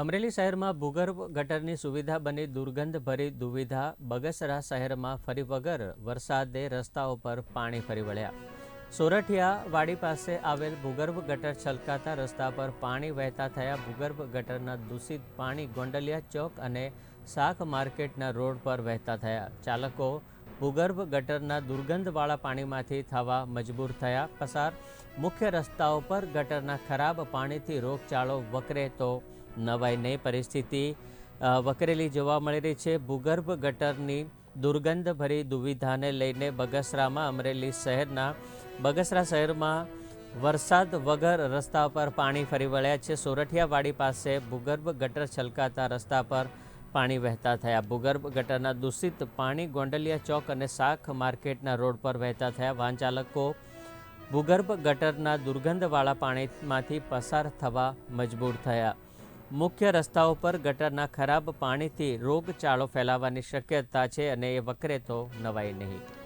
અમરેલી શહેરમાં ભૂગર્ભ ગટરની સુવિધા બની દુર્ગંધભરી દુવિધા બગસરા શહેરમાં ફરી વગર વરસાદે રસ્તાઓ પર પાણી ફરી વળ્યા. સોરઠિયા વાડી પાસે આવેલ ભૂગર્ભ ગટર છલકાતા રસ્તા પર પાણી વહેતા થયા ભૂગર્ભ ગટરના દૂષિત પાણી ગોંડલિયા ચોક અને શાક માર્કેટના રોડ પર વહેતા થયા. ચાલકો ભૂગર્ભ ગટરના દુર્ગંધવાળા પાણીમાંથી થવા મજબૂર થયા. પસાર મુખ્ય રસ્તાઓ પર ગટરના ખરાબ પાણીથી રોગચાળો વકરે તો નવાઈ નહીં પરિસ્થિતિ વકરેલી જોવા મળી રહી છે. ભૂગર્ભ ગટરની દુર્ગંધભરી દુવિધાને લઈને બગસરામાં અમરેલી શહેરના, બગસરા શહેરમાં વરસાદ વગર રસ્તા પર પાણી ફરી વળ્યા છે. સોરઠિયાવાડી પાસે ભૂગર્ભ ગટર છલકાતા રસ્તા પર પાણી વહેતા થયા. ભૂગર્ભ ગટરના દૂષિત પાણી ગોંડલિયા ચોક અને શાક માર્કેટના રોડ પર વહેતા થયા. વાહન ચાલકો ભૂગર્ભ ગટરના દુર્ગંધવાળા પાણીમાંથી પસાર થવા મજબૂર થયા. મુખ્ય રસ્તાઓ પર ગટરના ખરાબ પાણીથી રોગચાળો ફેલાવાની શક્યતા છે અને એ વકરે તો નવાઈ નહીં.